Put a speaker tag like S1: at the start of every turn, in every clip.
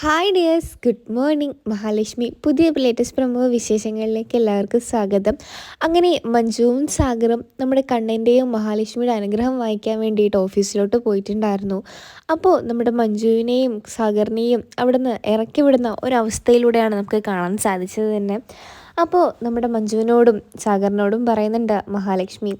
S1: Hi dears good morning Mahalakshmi പുതിയ latest പ്രമുഖ വിശേഷങ്ങളിലേക്ക് എല്ലാവർക്കും സ്വാഗതം. അങ്ങനെ മഞ്ജുവും സാഗറും നമ്മുടെ കണ്ണന്റെയും മഹാലക്ഷ്മിയുടെ അനുഗ്രഹം വായിക്കാൻ വേണ്ടിയിട്ട് ഓഫീസിലോട്ട് പോയിട്ടുണ്ടായിരുന്നു. അപ്പോൾ നമ്മുടെ മഞ്ജുവിനെയും സാഗറിനെയും അവിടുന്ന് ഇറക്കി വിടുന്ന ഒരവസ്ഥയിലൂടെയാണ് നമുക്ക് കാണാൻ സാധിച്ചത് തന്നെ. അപ്പോൾ നമ്മുടെ മഞ്ജുവിനോടും സാഗറിനോടും പറയുന്നുണ്ട് മഹാലക്ഷ്മി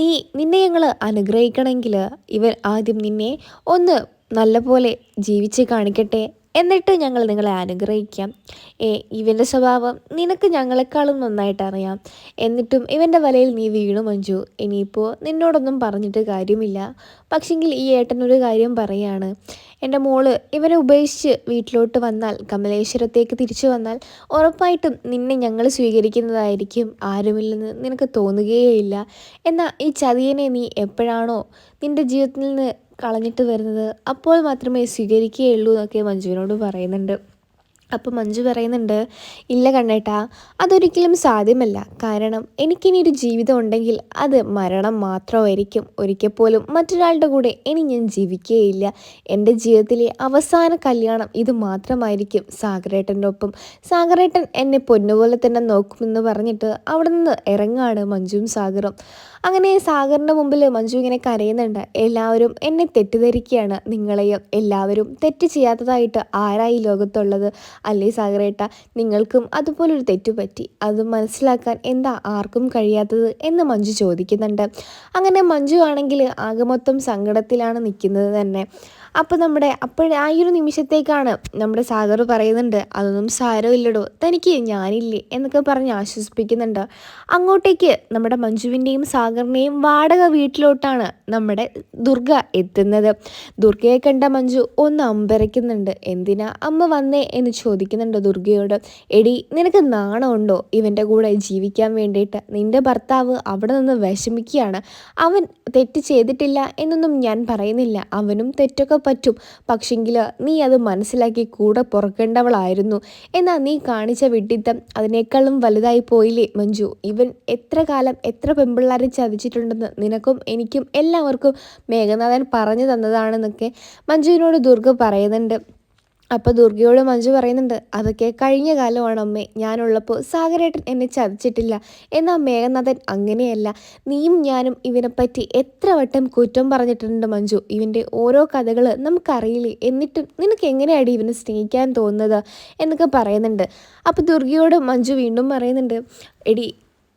S1: നീ നിന്നെ ഞങ്ങൾ അനുഗ്രഹിക്കണമെങ്കിൽ ഇവർ ആദ്യം നിന്നെ ഒന്ന് നല്ലപോലെ ജീവിച്ച് കാണിക്കട്ടെ. എന്നിട്ട് ഞങ്ങൾ നിങ്ങളെ അനുഗ്രഹിക്കാം. ഏ ഇവന്റെ സ്വഭാവം നിനക്ക് ഞങ്ങളെക്കാളും നന്നായിട്ട് അറിയാം. എന്നിട്ടും ഇവന്റെ വലയിൽ നീ വീണു മഞ്ജു. ഇനിയിപ്പോൾ നിന്നോടൊന്നും പറഞ്ഞിട്ട് കാര്യമില്ല. പക്ഷെങ്കിൽ ഈ ഏട്ടനൊരു കാര്യം പറയാണ്. എന്റെ മോൾ ഇവനെ ഉപേക്ഷിച്ച് വീട്ടിലോട്ട് വന്നാൽ കമലേശ്വരത്തേക്ക് തിരിച്ചു വന്നാൽ ഉറപ്പായിട്ടും നിന്നെ ഞങ്ങൾ സ്വീകരിക്കുന്നതായിരിക്കും. ആരുമില്ലെന്ന് നിനക്ക് തോന്നുകയേയില്ല. എന്നാൽ ഈ ചതിയനെ നീ എപ്പോഴാണോ നിന്റെ ജീവിതത്തിൽ നിന്ന് കളഞ്ഞിട്ട് വരുന്നത് അപ്പോൾ മാത്രമേ സ്വീകരിക്കുകയുള്ളൂ എന്നൊക്കെ മഞ്ജുവിനോട് പറയുന്നുണ്ട്. അപ്പോൾ മഞ്ജു പറയുന്നുണ്ട് ഇല്ല കണ്ണേട്ടാ അതൊരിക്കലും സാധ്യമല്ല. കാരണം എനിക്കിനി ഒരു ജീവിതം ഉണ്ടെങ്കിൽ അത് മരണം മാത്രമായിരിക്കും. ഒരിക്കൽ പോലും മറ്റൊരാളുടെ കൂടെ ഇനി ഞാൻ ജീവിക്കുകയില്ല എന്റെ ജീവിതത്തിലെ അവസാന കല്യാണം ഇത് മാത്രമായിരിക്കും സാഗരേട്ടന്റെ ഒപ്പം സാഗരേട്ടൻ എന്നെ പൊന്നുപോലെ തന്നെ നോക്കുമെന്ന് പറഞ്ഞിട്ട് അവിടെ നിന്ന് ഇറങ്ങാണ് മഞ്ജുവും സാഗറും. അങ്ങനെ സാഗറിന്റെ മുമ്പിൽ മഞ്ജു ഇങ്ങനെ കരയുന്നുണ്ട് എല്ലാവരും എന്നെ തെറ്റിദ്ധരിക്കുകയാണ് നിങ്ങളെയും. എല്ലാവരും തെറ്റ് ചെയ്യാത്തതായിട്ട് ആരായി ലോകത്തുള്ളത്? അല്ലേ സാഗരേട്ട? നിങ്ങൾക്കും അതുപോലൊരു തെറ്റുപറ്റി അത് മനസ്സിലാക്കാൻ എന്താ ആർക്കും കഴിയാത്തത് എന്ന് മഞ്ജു ചോദിക്കുന്നുണ്ട്. അങ്ങനെ മഞ്ജു ആണെങ്കിൽ ആകെ മൊത്തം സങ്കടത്തിലാണ് നിൽക്കുന്നത് തന്നെ. അപ്പോൾ നമ്മുടെ അപ്പോഴേ ആ ഒരു നിമിഷത്തേക്കാണ് നമ്മുടെ സാഗർ പറയുന്നുണ്ട് അതൊന്നും സാരമില്ലടോ തനിക്ക് ഞാനില്ലേ എന്നൊക്കെ പറഞ്ഞ് ആശ്വസിപ്പിക്കുന്നുണ്ട്. അങ്ങോട്ടേക്ക് നമ്മുടെ മഞ്ജുവിന്റെയും സാഗറിന്റെയും വാടക വീട്ടിലോട്ടാണ് നമ്മുടെ ദുർഗ എത്തുന്നത്. ദുർഗയെ കണ്ട മഞ്ജു ഒന്ന് അമ്പരയ്ക്കുന്നുണ്ട്. എന്തിനാ അമ്മ വന്നേ? എന്ന് ചോദിക്കുന്നുണ്ട് ദുർഗയോട്. എടി നിനക്ക് നാണമുണ്ടോ? ഇവന്റെ കൂടെ ജീവിക്കാൻ വേണ്ടിയിട്ട്. നിന്റെ ഭർത്താവ് അവിടെ നിന്ന് വിഷമിക്കുകയാണ്. അവൻ തെറ്റ് ചെയ്തിട്ടില്ല എന്നൊന്നും ഞാൻ പറയുന്നില്ല. അവനും തെറ്റൊക്കെ പറ്റും. പക്ഷെങ്കിൽ നീ അത് മനസ്സിലാക്കി കൂടെ പുറക്കേണ്ടവളായിരുന്നു. എന്നാൽ നീ കാണിച്ച വിഡിത്തം അതിനേക്കാളും വലുതായി പോയില്ലേ മഞ്ജു? ഇവൻ എത്ര കാലം എത്ര പെമ്പിള്ളാരെ ചതിച്ചിട്ടുണ്ടെന്ന് നിനക്കും എനിക്കും എല്ലാവർക്കും മേഘനാഥൻ പറഞ്ഞു തന്നതാണെന്നൊക്കെ മഞ്ജുവിനോട് ദുർഗ പറയുന്നുണ്ട്. അപ്പോൾ ദുർഗയോട് മഞ്ജു പറയുന്നുണ്ട് അതൊക്കെ കഴിഞ്ഞ കാലമാണ് അമ്മേ. ഞാനുള്ളപ്പോൾ സാഗരേട്ടൻ എന്നെ ചതിച്ചിട്ടില്ല. എന്നാൽ മേഘനാഥൻ അങ്ങനെയല്ല. നീയും ഞാനും ഇവനെപ്പറ്റി എത്ര വട്ടം കുറ്റം പറഞ്ഞിട്ടുണ്ട് മഞ്ജു. ഇവന്റെ ഓരോ കഥകൾ നമുക്കറിയില്ലേ? എന്നിട്ടും നിനക്ക് എങ്ങനെയാണ് ഇവനെ സ്നേഹിക്കാൻ തോന്നുന്നത്? എന്നൊക്കെ പറയുന്നുണ്ട്. അപ്പോൾ ദുർഗയോട് മഞ്ജു വീണ്ടും പറയുന്നുണ്ട് എടി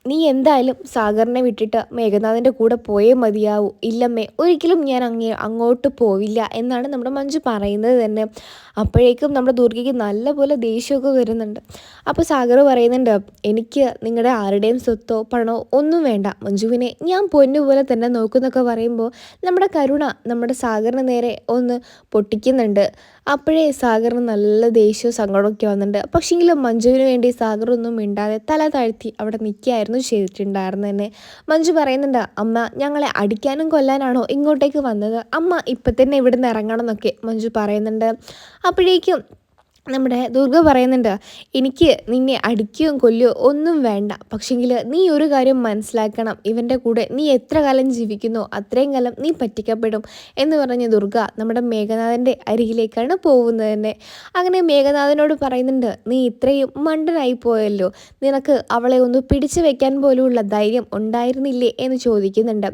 S1: നീ എന്തായാലും സാഗറിനെ വിട്ടിട്ട് മേഘനാഥന്റെ കൂടെ പോയേ മതിയാവൂ. ഇല്ലമ്മേ ഒരിക്കലും ഞാൻ അങ്ങേ അങ്ങോട്ട് പോവില്ല എന്നാണ് നമ്മുടെ മഞ്ജു പറയുന്നത് തന്നെ. അപ്പോഴേക്കും നമ്മുടെ ദുർഗയ്ക്ക് നല്ലപോലെ ദേഷ്യമൊക്കെ വരുന്നുണ്ട്. അപ്പോൾ സാഗർ പറയുന്നുണ്ട് എനിക്ക് നിങ്ങളുടെ ആരുടെയും സ്വത്തോ പണമോ ഒന്നും വേണ്ട. മഞ്ജുവിനെ ഞാൻ പൊന്നുപോലെ തന്നെ നോക്കുന്നൊക്കെ പറയുമ്പോൾ നമ്മുടെ കരുണ നമ്മുടെ സാഗറിന് നേരെ ഒന്ന് പൊട്ടിക്കുന്നുണ്ട്. അപ്പോഴേ സാഗറിന് നല്ല ദേഷ്യവും സങ്കടമൊക്കെ വന്നിട്ടുണ്ട്. പക്ഷേങ്കിലും മഞ്ജുവിന് വേണ്ടി സാഗറൊന്നും മിണ്ടാതെ തല താഴ്ത്തി അവിടെ നിൽക്കുകയായിരുന്നു ചെയ്തിട്ടുണ്ടായിരുന്നു തന്നെ. മഞ്ജു പറയുന്നുണ്ട് അമ്മ ഞങ്ങളെ അടിക്കാനും കൊല്ലാനാണോ ഇങ്ങോട്ടേക്ക് വന്നത്? അമ്മ ഇപ്പം തന്നെ ഇവിടുന്ന് ഇറങ്ങണം എന്നൊക്കെ മഞ്ജു പറയുന്നുണ്ട്. അപ്പോഴേക്കും നമ്മുടെ ദുർഗ പറയുന്നുണ്ട് എനിക്ക് നിന്നെ അടിക്കുകയും കൊല്ലുകയോ ഒന്നും വേണ്ട. പക്ഷെങ്കിൽ നീ ഒരു കാര്യം മനസ്സിലാക്കണം. ഇവന്റെ കൂടെ നീ എത്ര കാലം ജീവിക്കുന്നോ അത്രയും കാലം നീ പറ്റിക്കപ്പെടും. എന്ന് പറഞ്ഞ ദുർഗ നമ്മുടെ മേഘനാഥന്റെ അരികിലേക്കാണ് പോകുന്നത് തന്നെ. അങ്ങനെ മേഘനാഥനോട് പറയുന്നുണ്ട് നീ ഇത്രയും മണ്ടനായി പോയല്ലോ. നിനക്ക് അവളെ ഒന്ന് പിടിച്ചു വെക്കാൻ പോലുമുള്ള ധൈര്യം ഉണ്ടായിരുന്നില്ലേ? എന്ന് ചോദിക്കുന്നുണ്ട്.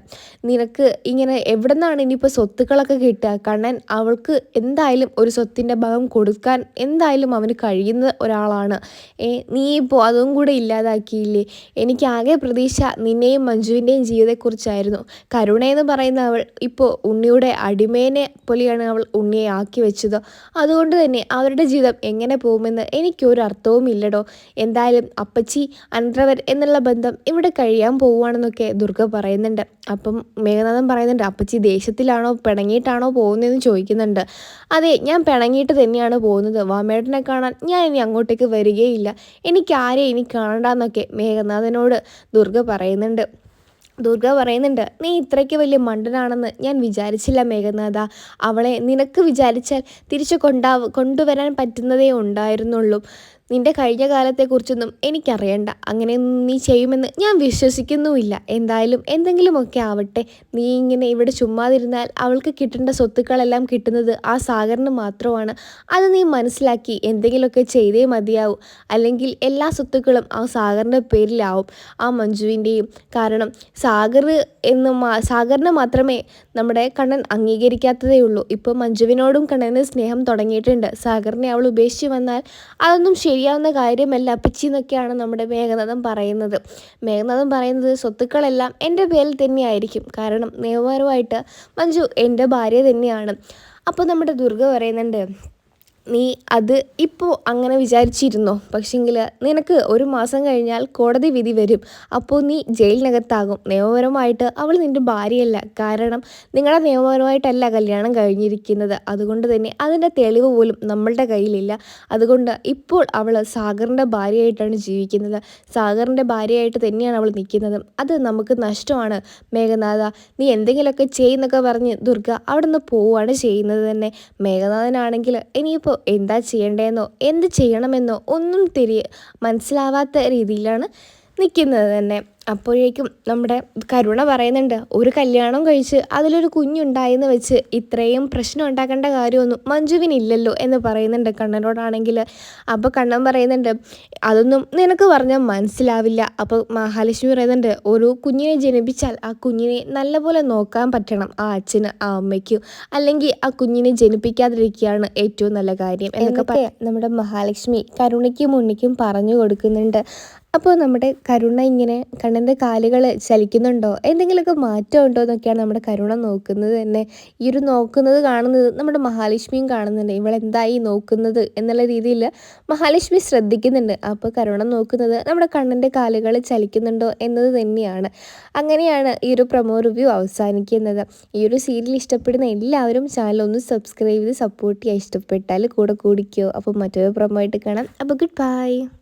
S1: നിനക്ക് ഇങ്ങനെ എവിടെ നിന്നാണ് ഇനിയിപ്പോൾ സ്വത്തുക്കളൊക്കെ കിട്ടുക? കണ്ണൻ അവൾക്ക് എന്തായാലും ഒരു സ്വത്തിന്റെ ഭാഗം കൊടുക്കാൻ എന്തായാലും അവന് കഴിയുന്ന ഒരാളാണ്. ഏ നീ ഇപ്പോൾ അതും കൂടെ ഇല്ലാതാക്കിയില്ലേ? എനിക്ക് ആകെ പ്രതീക്ഷ നിന്നെയും മഞ്ജുവിന്റെയും ജീവിതത്തെക്കുറിച്ചായിരുന്നു. കരുണ എന്ന് പറയുന്ന അവൾ ഇപ്പോൾ ഉണ്ണിയുടെ അടിമേനെ പോലെയാണ് അവൾ ഉണ്ണിയെ ആക്കി വെച്ചത്. അതുകൊണ്ട് തന്നെ അവരുടെ ജീവിതം എങ്ങനെ പോകുമെന്ന് എനിക്കൊരു അർത്ഥവും ഇല്ലടോ. എന്തായാലും അപ്പച്ചി അൻഡ്രവർ എന്നുള്ള ബന്ധം ഇവിടെ കഴിയാൻ പോവുകയാണെന്നൊക്കെ ദുർഗ പറയുന്നുണ്ട്. അപ്പം മേഘനാഥൻ പറയുന്നുണ്ട് അപ്പച്ചി ദേശത്തിലാണോ പിണങ്ങിയിട്ടാണോ പോകുന്നതെന്ന് ചോദിക്കുന്നുണ്ട്. അതെ ഞാൻ പിണങ്ങിയിട്ട് തന്നെയാണ് പോകുന്നത്. വാമേട്ടനെ കാണാൻ ഞാൻ ഇനി അങ്ങോട്ടേക്ക് വരികയില്ല. എനിക്കാരെ ഇനി കാണണ്ടെന്നൊക്കെ മേഘനാഥനോട് ദുർഗ പറയുന്നുണ്ട്. ദുർഗ പറയുന്നുണ്ട് നീ ഇത്രയ്ക്ക് വലിയ മണ്ടനാണെന്ന് ഞാൻ വിചാരിച്ചില്ല മേഘനാഥ. അവളെ നിനക്ക് വിചാരിച്ചാൽ തിരിച്ചു കൊണ്ടാ കൊണ്ടുവരാൻ പറ്റുന്നതേ ഉണ്ടായിരുന്നുള്ളൂ. നിന്റെ കഴിഞ്ഞ കാലത്തെക്കുറിച്ചൊന്നും എനിക്കറിയണ്ട. അങ്ങനെ നീ ചെയ്യുമെന്ന് ഞാൻ വിശ്വസിക്കുന്നുമില്ല. എന്തായാലും എന്തെങ്കിലുമൊക്കെ ആവട്ടെ. നീ ഇങ്ങനെ ഇവിടെ ചുമ്മാതിരുന്നാൽ അവൾക്ക് കിട്ടേണ്ട സ്വത്തുക്കളെല്ലാം കിട്ടുന്നത് ആ സാഗറിന് മാത്രമാണ്. അത് നീ മനസ്സിലാക്കി എന്തെങ്കിലുമൊക്കെ ചെയ്തേ മതിയാവും. അല്ലെങ്കിൽ എല്ലാ സ്വത്തുക്കളും ആ സാഗറിന്റെ പേരിലാവും ആ മഞ്ജുവിന്റെയും കാരണം സാഗർ എന്ന് മാ സാഗറിനെ മാത്രമേ നമ്മുടെ കണ്ണൻ അംഗീകരിക്കാത്തതേ ഉള്ളൂ. ഇപ്പോൾ മഞ്ജുവിനോടും കണ്ണന് സ്നേഹം തുടങ്ങിയിട്ടുണ്ട്. സാഗറിനെ അവൾ ഉപേക്ഷിച്ച് വന്നാൽ അതൊന്നും ശരിയാവുന്ന കാര്യമല്ല. പിച്ചിന്നൊക്കെയാണ് നമ്മുടെ മേഘനാഥം പറയുന്നത്. മേഘനാഥം പറയുന്നത് സ്വത്തുക്കളെല്ലാം എന്റെ പേരിൽ തന്നെയായിരിക്കും. കാരണം നിയമപരമായിട്ട് മഞ്ജു എന്റെ ഭാര്യ തന്നെയാണ്. അപ്പോൾ നമ്മുടെ ദുർഗ പറയുന്നുണ്ട് നീ അത് ഇപ്പോൾ അങ്ങനെ വിചാരിച്ചിരുന്നോ? പക്ഷെങ്കിൽ നിനക്ക് ഒരു മാസം കഴിഞ്ഞാൽ കോടതി വിധി വരും. അപ്പോൾ നീ ജയിലിനകത്താകും. നിയമപരമായിട്ട് അവൾ നിന്റെ ഭാര്യയല്ല. കാരണം നിങ്ങളുടെ നിയമപരമായിട്ടല്ല കല്യാണം കഴിഞ്ഞിരിക്കുന്നത്. അതുകൊണ്ട് തന്നെ അതിന്റെ തെളിവ് പോലും നമ്മളുടെ കയ്യിലില്ല. അതുകൊണ്ട് ഇപ്പോൾ അവൾ സാഗറിന്റെ ഭാര്യയായിട്ടാണ് ജീവിക്കുന്നത്. സാഗറിന്റെ ഭാര്യയായിട്ട് തന്നെയാണ് അവൾ നിൽക്കുന്നത്. അത് നമുക്ക് നഷ്ടമാണ്. മേഘനാഥ നീ എന്തെങ്കിലുമൊക്കെ ചെയ്യുന്നൊക്കെ പറഞ്ഞ് ദുർഗ അവിടെ നിന്ന് പോവുകയാണ് ചെയ്യുന്നത് തന്നെ. മേഘനാഥനാണെങ്കിൽ ഇനിയിപ്പോൾ എന്താ ചെയ്യേണ്ടതെന്നോ എന്ത് ചെയ്യണമെന്നോ ഒന്നും തിരി മനസ്സിലാവാത്ത രീതിയിലാണ് നിൽക്കുന്നത് തന്നെ. അപ്പോഴേക്കും നമ്മുടെ കരുണ പറയുന്നുണ്ട് ഒരു കല്യാണം കഴിച്ച് അതിലൊരു കുഞ്ഞുണ്ടായെന്ന് വെച്ച് ഇത്രയും പ്രശ്നം ഉണ്ടാക്കേണ്ട കാര്യമൊന്നും മഞ്ജുവിനില്ലല്ലോ എന്ന് പറയുന്നുണ്ട് കണ്ണനോടാണെങ്കിൽ. അപ്പോൾ കണ്ണൻ പറയുന്നുണ്ട് അതൊന്നും നിനക്ക് പറഞ്ഞാൽ മനസ്സിലാവില്ല. അപ്പോൾ മഹാലക്ഷ്മി പറയുന്നുണ്ട് ഒരു കുഞ്ഞിനെ ജനിപ്പിച്ചാൽ ആ കുഞ്ഞിനെ നല്ലപോലെ നോക്കാൻ പറ്റണം ആ അച്ഛന് ആ അമ്മയ്ക്കും. അല്ലെങ്കിൽ ആ കുഞ്ഞിനെ ജനിപ്പിക്കാതിരിക്കുകയാണ് ഏറ്റവും നല്ല കാര്യം. എന്നൊക്കെ പറയാം നമ്മുടെ മഹാലക്ഷ്മി കരുണയ്ക്കും ഉണ്ണിക്കും പറഞ്ഞു കൊടുക്കുന്നുണ്ട്. അപ്പോൾ നമ്മുടെ കരുണ ഇങ്ങനെ കണ്ണന്റെ കാലുകൾ ചലിക്കുന്നുണ്ടോ? എന്തെങ്കിലുമൊക്കെ മാറ്റം ഉണ്ടോ എന്നൊക്കെയാണ് നമ്മുടെ കരുണ നോക്കുന്നത് തന്നെ. ഈ ഒരു നോക്കുന്നത് കാണുന്നത് നമ്മുടെ മഹാലക്ഷ്മിയും കാണുന്നുണ്ട്. ഇവളെന്തായി നോക്കുന്നത് എന്നുള്ള രീതിയിൽ മഹാലക്ഷ്മി ശ്രദ്ധിക്കുന്നുണ്ട്. അപ്പോൾ കരുണ നോക്കുന്നത് നമ്മുടെ കണ്ണന്റെ കാലുകൾ ചലിക്കുന്നുണ്ടോ എന്നത് തന്നെയാണ്. അങ്ങനെയാണ് ഈ ഒരു പ്രൊമോ റിവ്യൂ അവസാനിക്കുന്നത്. ഈ ഒരു സീരിയൽ ഇഷ്ടപ്പെടുന്ന എല്ലാവരും ചാനൽ ഒന്ന് സബ്സ്ക്രൈബ് ചെയ്ത് സപ്പോർട്ട് ചെയ്യാൻ ഇഷ്ടപ്പെട്ടാൽ കൂടെ കൂടിക്കോ. അപ്പോൾ മറ്റൊരു പ്രൊമോ ആയിട്ട് കാണാം. അപ്പോൾ ഗുഡ് ബൈ